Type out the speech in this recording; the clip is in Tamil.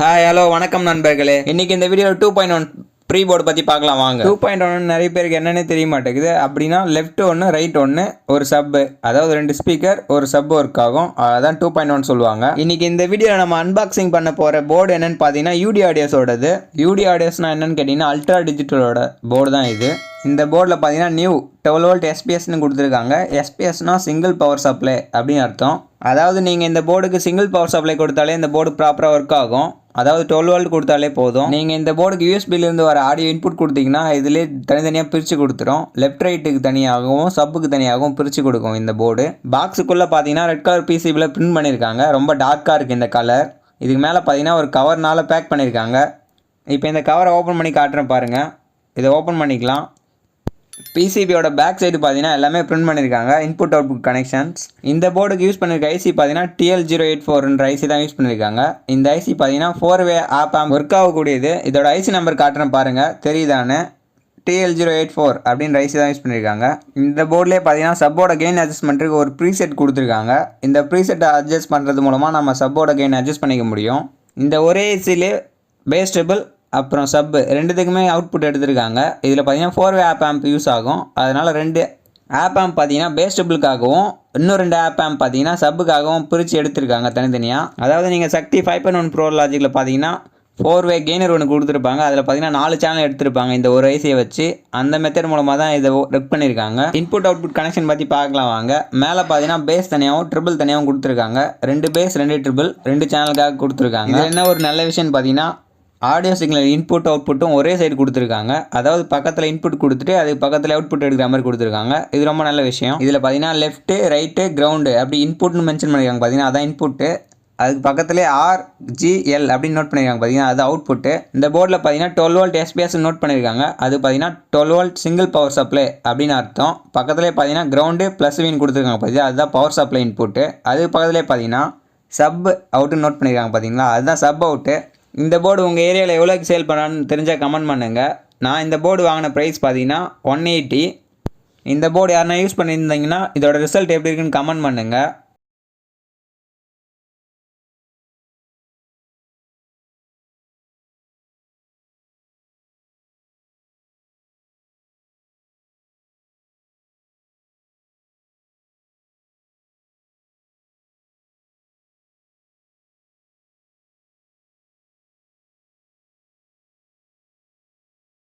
ஹாய் ஹலோ வணக்கம் நண்பர்களே. இன்னைக்கு இந்த video two point one free board பற்றி பார்க்கலாம் வாங்க. டூ பாயிண்ட் ஒன் நிறைய பேருக்கு என்னென்னு தெரிய மாட்டேங்குது. அப்படின்னா லெஃப்ட் ஒன்று ரைட் ஒன்று ஒரு சப்பு அதாவது ரெண்டு ஸ்பீக்கர் ஒரு சப் ஒர்க் ஆகும். அதான் டூ பாயிண்ட் ஒன் சொல்லுவாங்க. இன்னைக்கு இந்த வீடியோவில் நம்ம அன்பாக்சிங் பண்ண போகிற போர்டு என்னென்னு பார்த்தீங்கன்னா யூடி ஆடியோஸோடது யூடி ஆடியோஸ்னா என்னென்னு கேட்டிங்கன்னா அல்ட்ரா டிஜிட்டலோட போர்டு தான் இது. இந்த போர்டில் பார்த்தீங்கன்னா நியூ டுவெல் வோல்ட் எஸ்பிஎஸ்னு கொடுத்துருக்காங்க. எஸ்பிஎஸ்னா சிங்கிள் பவர் சப்ளை அப்படின்னு அர்த்தம். அதாவது நீங்கள் இந்த போர்டுக்கு சிங்கிள் பவர் சப்ளை கொடுத்தாலே இந்த போர்டு ப்ராப்பராக ஒர்க் ஆகும். அதாவது டுவெல் வோல்ட் கொடுத்தாலே போதும். நீங்கள் இந்த போர்டுக்கு யூஎஸ்பிலேருந்து வர ஆடியோ இன்புட் கொடுத்தீங்கன்னா இதிலே தனித்தனியாக பிரித்து கொடுத்துரும். லெஃப்ட் ரைட்டுக்கு தனியாகவும் சப்புக்கு தனியாகவும் பிரித்து கொடுக்கும் இந்த போர்டு பாக்ஸுக்குள்ளே பார்த்தீங்கன்னா ரெட் கலர் பிசிபியில் பிரிண்ட் பண்ணியிருக்காங்க ரொம்ப டார்க்காக இருக்குது இந்த கலர் இதுக்கு மேலே பார்த்தீங்கன்னா ஒரு கவர்னால் பேக் பண்ணியிருக்காங்க இப்போ இந்த கவரை ஓப்பன் பண்ணி காட்டுறேன் பாருங்கள் இதை ஓப்பன் பண்ணிக்கலாம். பிசிபியோட பேக் சைடு பார்த்தீங்கன்னா எல்லாமே பிரிண்ட் பண்ணியிருக்காங்க இன்புட் அவுட்புட் கனெக்ஷன்ஸ் இந்த போர்டுக்கு யூஸ் பண்ணிருக்க ஐசி பார்த்தீங்கன்னா டிஎல் ஜீரோ எயிட் ஃபோர்ன்ற ஐசி தான் யூஸ் பண்ணியிருக்காங்க இந்த ஐசி பார்த்தீங்கன்னா four way op amp work ஆகக்கூடியது. இதோட ஐசி நம்பர் காட்டுறேன் பாருங்கள் தெரியுதானே டிஎல் ஜீரோ எயிட் ஃபோர் அப்படின்ற ஐசி தான் யூஸ் பண்ணியிருக்காங்க இந்த போர்டிலே பார்த்தீங்கன்னா சப்போட கெயின் அட்ஜஸ்ட்மெண்ட்டுக்கு ஒரு ப்ரீசெட் கொடுத்துருக்காங்க. இந்த ப்ரீசெட்டை அட்ஜஸ்ட் பண்ணுறது மூலமாக நம்ம சப்போட கெயின் அட்ஜஸ்ட் பண்ணிக்க முடியும். இந்த ஒரே ஏசிலே பேஸ்டபிள் அப்புறம் சப்பு ரெண்டுத்துக்குமே அவுட்புட் எடுத்திருக்காங்க. இதில் பார்த்தீங்கன்னா four way op amp use ஆகும். அதனால் ரெண்டு ஆப் ஆம்ப் பார்த்தீங்கன்னா பேஸ்டபிளுக்காகவும் இன்னும் ரெண்டு ஆப் ஆம்ப் பார்த்தீங்கன்னா சப்புக்காகவும் பிரித்து எடுத்திருக்காங்க தனித்தனியாக அதாவது நீங்கள் Shakti five point one pro லாஜிக்கில் பார்த்தீங்கன்னா ஃபோர் வே கெய்னர் ஒன்று கொடுத்துருப்பாங்க. அதில் பார்த்தீங்கன்னா நாலு சேனல் எடுத்திருப்பாங்க இந்த ஒரு ஐசியை வச்சு. அந்த மெத்தட் மூலமாக தான் இதை ரெக் பண்ணியிருக்காங்க இன்புட் அவுட்புட் கனெக்ஷன் பற்றி பார்க்கலாம் வாங்க. மேலே பார்த்தீங்கன்னா பேஸ் தனியாகவும் ட்ரிபிள் தனியாகவும் கொடுத்துருக்காங்க. ரெண்டு பேஸ் ரெண்டு ட்ரிபிள் ரெண்டு சேனலுக்காக கொடுத்துருக்காங்க. என்ன ஒரு நல்ல விஷயம்னு பார்த்தீங்கன்னா ஆடியோ சிக்னல் இன்புட் அவுட்புட்டும் ஒரே சைடு கொடுத்துருக்காங்க. அதாவது பக்கத்தில் இன்புட் கொடுத்துட்டு அதுக்கு பக்கத்தில் அவுட்புட் எடுக்கிற மாதிரி கொடுத்துருக்காங்க. இது ரொம்ப நல்ல விஷயம். இதில் பார்த்தீங்கன்னா லெஃப்ட்டு ரைட்டு கிரவுண்டு அப்படி இன்புட்னு மென்ஷன் பண்ணியிருக்காங்க பார்த்தீங்கன்னா அதான் இன்புட்டு அதுக்கு பக்கத்துலேயே ஆர் ஜிஎல் அப்படின்னு நோட் பண்ணியிருக்காங்க பார்த்தீங்கன்னா அது அவுட்புட்டு இந்த போர்டில் பார்த்தீங்கன்னா டுவெல் வோல்ட் எஸ்பிஎஸ் நோட் பண்ணியிருக்காங்க அது பார்த்தீங்கன்னா twelve volt single power supply அப்படின்னு அர்த்தம். பக்கத்துலேயே பார்த்தீங்கன்னா கிரவுண்டு ப்ளஸ் வின் கொடுத்துருக்காங்க. பார்த்தீங்கன்னா அதுதான் பவர் சப்ளை இன்புட்டு அது பக்கத்துலேயே பார்த்தீங்கன்னா சப் அவுட்டுன்னு நோட் பண்ணியிருக்காங்க பார்த்தீங்களா? அதுதான் சப் அவுட்டு இந்த போர்டு உங்கள் ஏரியாவில் எவ்வளோக்கு சேல் பண்ணான்னு தெரிஞ்சால் கமெண்ட் பண்ணுங்கள் நான் இந்த போர்டு வாங்கின ப்ரைஸ் பார்த்தீங்கன்னா ஒன் எயிட்டி இந்த போர்டு யாருனா யூஸ் பண்ணியிருந்தீங்கன்னா இதோட ரிசல்ட் எப்படி இருக்குன்னு கமெண்ட் பண்ணுங்கள்